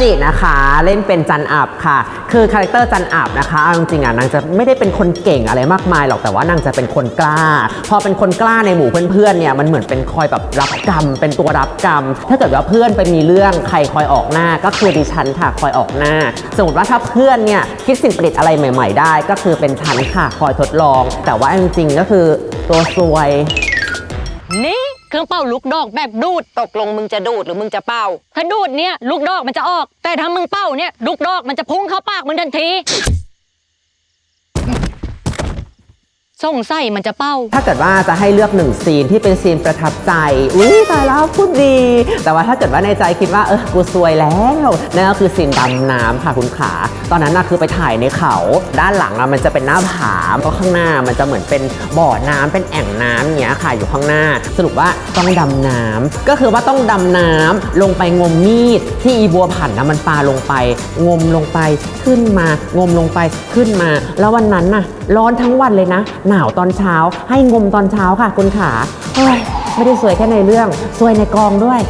จินะคะเล่นเป็นจันอับค่ะ คือคาแรคเตอร์จันอับนะคะจริงๆอะนางจะไม่ได้เป็นคนเก่งอะไรมากมายหรอกแต่ว่านางจะเป็นคนกล้า พอเป็นคนกล้าในหมู่เพื่อนๆเนี่ยมันเหมือนเป็นคอยแบบรับกรรม เป็นตัวรับกรรม ถ้าเกิดว่าเพื่อนไปมีเรื่องใครคอยออกหน้า ก็คือดิฉันค่ะคอยออกหน้า สมมติว่าถ้าเพื่อนเนี่ยคิดสิ่งประดิษฐ์อะไรใหม่ ๆ ได้ ก็คือเป็นฉันค่ะคอยทดลอง แต่ว่าจริงๆก็คือตัวซวย นี่เครื่องเป่าลูกดอกแบบดูด ตกลงมึงจะดูดหรือมึงจะเป่า ถ้าดูดเนี่ยลูกดอกมันจะออก แต่ถ้ามึงเป่าเนี่ยลูกดอกมันจะพุ่งเข้าปากมึงทันที สงสัยมันจะเป้า ถ้าเกิดว่าจะให้เลือกหนึ่งซีนที่เป็นซีนประทับใจ อุ้ยตายแล้วพูดดี แต่ว่าถ้าเกิดว่าในใจคิดว่าเออกูซวยแล้วนั่นก็คือซีนดำน้ำค่ะคุณขา ตอนนั้นน่ะคือไปถ่ายในเขา ด้านหลังอะมันจะเป็นหน้าผาก็ข้างหน้ามันจะเหมือนเป็นบ่อน้ำเป็นแอ่งน้ำอย่างเงี้ยค่ะอยู่ข้างหน้า สรุปว่าต้องดำน้ำก็คือว่าต้องดำน้ำลงไปงมมีดที่อีบัวผันนะมันปาลงไป งมลงไปขึ้นมางมลงไปขึ้นมา แล้ววันนั้นน่ะร้อนทั้งวันเลยนะหนาวตอนเช้า ให้งมตอนเช้าค่ะคุณขาเฮ้ยไม่ได้สวยแค่ในเรื่อง สวยในกองด้วย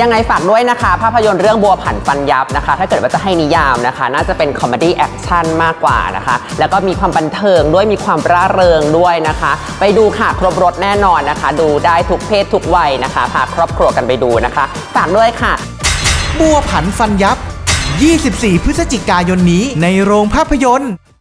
ยังไงฝากด้วยนะคะ ภาพยนตร์เรื่องบัวผันฟันยับนะคะ ถ้าเกิดว่าจะให้นิยามนะคะ น่าจะเป็นคอมเมดี้แอคชั่นมากกว่านะคะ แล้วก็มีความบันเทิงด้วยมีความร่าเริงด้วยนะคะ ไปดูค่ะครบรถแน่นอนนะคะ ดูได้ทุกเพศทุกวัยนะคะพาครอบครัวกันไปดูนะคะ ฝากด้วยค่ะ บัวผันฟันยับ 24 พฤศจิกายนนี้ในโรงภาพยนตร์